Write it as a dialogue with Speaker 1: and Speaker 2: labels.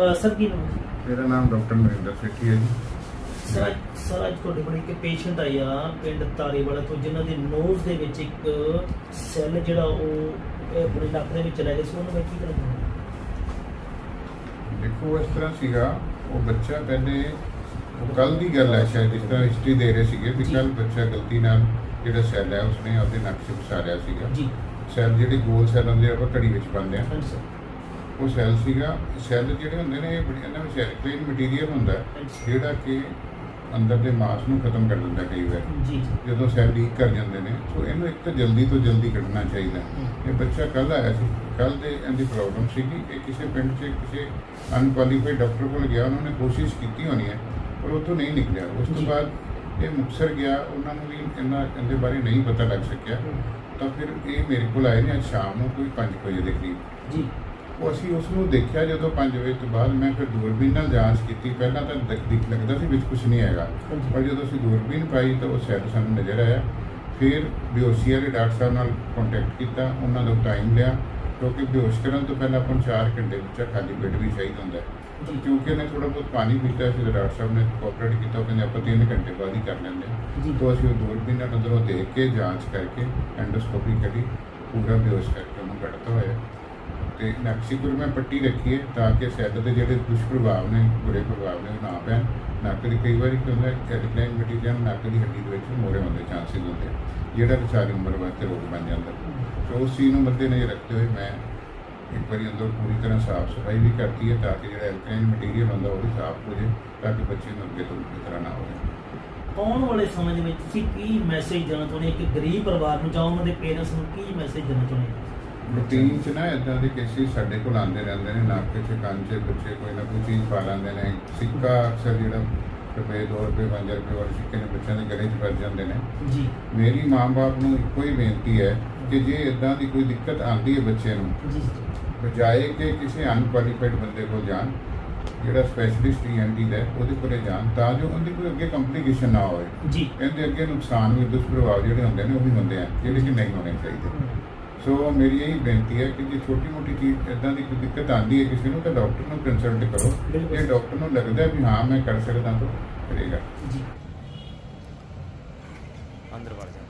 Speaker 1: ਅਹ sir ਕੀ ਨਾਮ ਹੈ?
Speaker 2: ਮੇਰਾ ਨਾਮ ਡਾਕਟਰ ਨਰਿੰਦਰ ਸੇਠੀ ਹੈ ਜੀ।
Speaker 1: ਸਰ ਸਰ ਅੱਜ ਤੁਹਾਡੇ ਕੋਲ ਇੱਕ ਪੇਸ਼ੈਂਟ ਆਇਆ ਪਿੰਡ ਤਾਰੀਵਾਲਾ ਤੋਂ ਜਿਨ੍ਹਾਂ ਦੇ ਨੋਜ਼ ਦੇ ਵਿੱਚ ਇੱਕ ਸੈੱਲ ਜਿਹੜਾ ਉਹ ਇਹ ਆਪਣੇ ਨੱਕ ਦੇ ਵਿੱਚ ਰਹਿ ਗਿਆ ਸੀ। ਉਹਨੂੰ ਮੈਂ ਕੀ ਕਰਾਂ?
Speaker 2: ਦੇਖੋ ਇਸ ਤਰ੍ਹਾਂ ਸੀਗਾ। ਉਹ ਬੱਚਾ ਪਹਿਲੇ ਕੱਲ ਦੀ ਗੱਲ ਹੈ ਸ਼ਾਇਦ ਇਸ ਤਰ੍ਹਾਂ ਹਿਸਟਰੀ ਦੇ ਰਹੇ ਸੀਗੇ ਵੀ
Speaker 1: ਜੀ।
Speaker 2: ਕੱਲ ਬੱਚਾ ਗਲਤੀ ਨਾਲ ਜਿਹੜਾ ਸੈੱਲ ਹੈ ਉਸਨੇ ਆਪਦੇ ਨੱਕ 'ਚ ਫਸਾਰਿਆ ਸੀਗਾ।
Speaker 1: ਜੀ।
Speaker 2: ਸੈੱਲ ਜਿਹੜੇ ਗੋਲ ਸੈੱਲ ਹੁੰਦੇ ਆ ਆਪਾਂ ਘੜੀ ਵਿੱਚ ਪਾਉਂਦੇ ਆ।
Speaker 1: ਹਾਂਜੀ ਸਰ।
Speaker 2: ਉਹ ਸੈੱਲ ਸੀਗਾ। ਸੈੱਲ ਜਿਹੜੇ ਹੁੰਦੇ ਨੇ ਇਹ ਬੜੀ ਇਹਨਾਂ ਵਿੱਚ ਐਲਕਲਾਈਨ ਮਟੀਰੀਅਲ ਹੁੰਦਾ ਹੈ। ਜਿਹੜਾ ਕਿ ਅੰਦਰ ਦੇ ਮਾਸ ਨੂੰ ਖਤਮ ਕਰ ਦਿੰਦਾ ਕਈ ਵਾਰ।
Speaker 1: ਜੀ ਜੀ।
Speaker 2: ਜਦੋਂ ਸੈੱਲ ਲੀਕ ਕਰ ਜਾਂਦੇ ਨੇ ਸੋ ਇਹਨੂੰ ਇੱਕ ਤਾਂ ਜਲਦੀ ਤੋਂ ਜਲਦੀ ਕੱਢਣਾ ਚਾਹੀਦਾ। ਇਹ ਬੱਚਾ ਕੱਲ ਆਇਆ ਸੀ। ਕੱਲ ਦੇ ਇਹਦੀ ਪ੍ਰੋਬਲਮ ਸੀਗੀ ਇਹ ਕਿਸੇ ਪਿੰਡ 'ਚ ਕਿਸੇ ਅਨਕੁਆਲੀਫਾਈਡ ਡਾਕਟਰ ਕੋਲ ਗਿਆ ਉਹਨਾਂ ਨੇ ਕੋਸ਼ਿਸ਼ ਕੀਤੀ ਹੋਣੀ ਹੈ ਪਰ ਉਹ ਤੋਂ ਨਹੀਂ ਨਿਕਲਿਆ। ਉਸ ਤੋਂ
Speaker 1: ਜੀ।
Speaker 2: ਬਾਅਦ ਇਹ ਮੁਕਸਰ ਗਿਆ ਉਹਨਾਂ ਨੂੰ ਵੀ ਇਹਨਾਂ ਇਹਦੇ ਬਾਰੇ ਨਹੀਂ ਪਤਾ ਲੱਗ ਸਕਿਆ। ਤਾਂ ਫਿਰ ਇਹ ਮੇਰੇ ਕੋਲ ਆਏ ਨੇ ਅੱਜ ਸ਼ਾਮ ਨੂੰ ਕੋਈ 5 ਵਜੇ ਦੇ ਕਰੀਬ।
Speaker 1: ਜੀ।
Speaker 2: ਉਹ ਅਸੀਂ ਉਸ ਨੂੰ ਦੇਖਿਆ ਜਦੋਂ 5 ਵਜੇ ਤੋਂ ਬਾਅਦ ਮੈਂ ਫਿਰ ਦੂਰਬੀਨ ਨਾਲ ਜਾਂਚ ਕੀਤੀ ਪਹਿਲਾਂ ਤਾਂ ਦਿਖ ਦਿਖ ਲੱਗਦਾ ਸੀ ਵਿੱਚ ਕੁਝ ਨਹੀਂ ਹੈਗਾ। ਪਰ ਜਦੋਂ ਅਸੀਂ ਦੂਰਬੀਨ ਪਾਈ ਤਾਂ ਉਹ ਸੈੱਲ ਸਾਨੂੰ ਨਜ਼ਰ ਆਇਆ ਫਿਰ ਬੇਹੋਸ਼ੀ ਵਾਲੇ ਡਾਕਟਰ ਸਾਹਿਬ ਨਾਲ ਕੰਟੈਕਟ ਕੀਤਾ ਉਹਨਾਂ ਦਾ ਟਾਈਮ ਲਿਆ ਕਿਉਂਕਿ ਬੇਹੋਸ਼ ਕਰਨ ਤੋਂ ਪਹਿਲਾਂ ਆਪਾਂ ਨੂੰ 4 ਘੰਟੇ ਵਿੱਚ ਖਾਲੀ ਪੇਟ ਵੀ ਚਾਹੀਦਾ ਹੁੰਦਾ। ਕਿਉਂਕਿ ਇਹਨੇ ਥੋੜਾ ਬਹੁਤ ਪਾਣੀ ਪੀਤਾ ਸੀ ਡਾਕਟਰ ਸਾਹਿਬ ਨੇ ਕੋਆਪਰੇਟ ਕੀਤਾ ਉਹ ਕਹਿੰਦੇ ਆਪਾਂ 3 ਘੰਟੇ ਬਾਅਦ ਹੀ ਕਰ ਲੈਂਦੇ ਹਾਂ
Speaker 1: ਜੀ।
Speaker 2: ਤੋਂ ਅਸੀਂ ਉਹ ਦੂਰਬੀਨ ਨਾਲ ਅੰਦਰੋਂ ਦੇਖ ਕੇ ਜਾਂਚ ਕਰਕੇ ਐਂਡੋਸਕੋਪੀ ਕਰੀ ਪੂਰਾ ਬੇਹੋਸ਼ ਕਰਕੇ ਉਹਨੂੰ ਕੱਢਤਾ ਹੋਇਆ ਤੇ ਨਕਸੀਪੁਰ ਮੈਂ ਪੱਟੀ ਰੱਖੀ ਹੈ ਤਾਂ ਕਿ ਸੈੱਲ ਦੇ ਜਿਹੜੇ ਦੁਸ਼ਪ੍ਰਭਾਵ ਨੇ, ਬੁਰੇ ਪ੍ਰਭਾਵ ਨੇ, ਉਹ ਨਾ ਪੈਣ। ਨੱਕ ਦੀ ਕਈ ਵਾਰੀ ਕੀ ਹੁੰਦਾ ਐਡਕਲਾਈਨ ਮਟੀਰੀਅਲ ਨੱਕ ਦੀ ਹੱਡੀ ਦੇ ਵਿੱਚ ਮੋਰੇ ਹੋਣ ਦੇ ਚਾਂਸਸ ਹੁੰਦੇ ਜਿਹੜਾ ਕਿ ਉਮਰ ਵਾਸਤੇ ਰੋਗ ਬਣ ਜਾਂਦਾ। ਸੋ ਉਸ ਚੀਜ਼ ਨੂੰ ਮੱਦੇ ਨਜ਼ਰ ਰੱਖਦੇ ਹੋਏ ਮੈਂ ਇੱਕ ਵਾਰੀ ਅੰਦਰ ਪੂਰੀ ਤਰ੍ਹਾਂ ਸਾਫ਼ ਸਫ਼ਾਈ ਵੀ ਕਰਤੀ ਹੈ ਤਾਂ ਕਿ ਜਿਹੜਾ ਐਲਕਲਾਈਨ ਮਟੀਰੀਅਲ ਹੁੰਦਾ ਉਹ ਵੀ ਸਾਫ਼ ਹੋ ਜਾਏ ਤਾਂ ਕਿ ਬੱਚੇ ਨੂੰ ਅੱਗੇ ਤੋਂ ਇਸ ਤਰ੍ਹਾਂ ਨਾ ਹੋਵੇ
Speaker 1: ਆਉਣ ਵਾਲੇ ਸਮੇਂ ਦੇ ਵਿੱਚ ਤੁਸੀਂ ਕੀ ਮੈਸੇਜ ਦੇਣਾ ਚਾਹੁੰਦੇ ਹੋ ਇੱਕ ਗਰੀਬ ਪਰਿਵਾਰ ਨੂੰ ਜਾਂ ਉਹਨਾਂ ਦੇ ਪੇਰੈਂਟਸ ਨੂੰ ਕੀ ਮੈਸੇਜ ਦੇਣਾ ਚਾਹੁੰਦੇ ਹੋ?
Speaker 2: ਰੂਟੀਨ ਚ ਨਾ ਇਦਾਂ ਦੇ ਕੇਸਿਸ ਸਾਡੇ ਕੋਲ ਆਉਂਦੇ ਰਹਿੰਦੇ ਨੇ ਨੱਕ 'ਚ ਕੰਨ 'ਚ ਬੱਚੇ ਕੋਈ ਨਾ ਕੋਈ ਚੀਜ਼ ਪਾ ਲੈਂਦੇ ਨੇ। ਸਿੱਕਾ ਅਕਸਰ ਜਿਹੜਾ ਰੁਪਏ ਦੋ ਰੁਪਏ ਪੰਜ ਰੁਪਏ ਵਾਲੇ ਸਿੱਕੇ ਨੇ ਬੱਚਿਆਂ ਦੇ ਗਲੇ 'ਚ ਵੱਜ ਜਾਂਦੇ ਨੇ।
Speaker 1: ਜੀ।
Speaker 2: ਮੇਰੀ ਮਾਂ-ਬਾਪ ਨੂੰ ਇੱਕੋ ਹੀ ਬੇਨਤੀ ਹੈ ਕਿ ਜੇ ਇਦਾਂ ਦੀ ਕੋਈ ਦਿੱਕਤ ਆਉਂਦੀ ਹੈ ਬੱਚੇ ਨੂੰ
Speaker 1: ਜੀ
Speaker 2: ਬਜਾਏ ਕਿ ਕਿਸੇ ਅਨਕੁਆਲੀਫਾਈਡ ਬੰਦੇ ਕੋਲ ਜਾਣ ਜਿਹੜਾ ਸਪੈਸ਼ਲਿਸਟ ਈਐਨਟੀ ਦਾ ਹੈ, ਉਹਦੇ ਕੋਲੇ ਜਾਣ ਤਾਂ ਜੋ ਉਹਦੀ ਕੋਈ ਅੱਗੇ ਕੰਪਲਿਕੇਸ਼ਨ ਨਾ ਹੋਵੇ
Speaker 1: ਜੀ।
Speaker 2: ਇਹਦੇ ਅੱਗੇ ਨੁਕਸਾਨ ਵੀ ਦੁਸ਼ਪ੍ਰਭਾਵ ਜਿਹੜੇ ਹੁੰਦੇ ਨੇ ਉਹ ਵੀ ਹੁੰਦੇ ਆ ਜਿਹੜੇ ਕਿ ਨਹੀਂ ਹੋਣੇ ਚਾਹੀਦੇ। ਸੋ ਮੇਰੀ ਇਹ ਬੇਨਤੀ ਹੈ ਕਿ ਜੇ ਛੋਟੀ ਮੋਟੀ ਚੀਜ਼ ਇਦਾਂ ਦੀ ਕੋਈ ਦਿੱਕਤ ਆਉਂਦੀ ਹੈ ਕਿਸੇ ਨੂੰ ਤਾਂ ਡਾਕਟਰ ਨੂੰ ਕੰਸਲਟ ਕਰੋ। ਜੇ ਡਾਕਟਰ ਨੂੰ ਲੱਗਦਾ ਵੀ ਹਾਂ ਮੈਂ ਕਰ ਸਕਦਾ ਤਾਂ ਕਰੇਗਾ।
Speaker 1: ਜੀ।
Speaker 3: ਅੰਦਰ ਵੜ ਜਾ।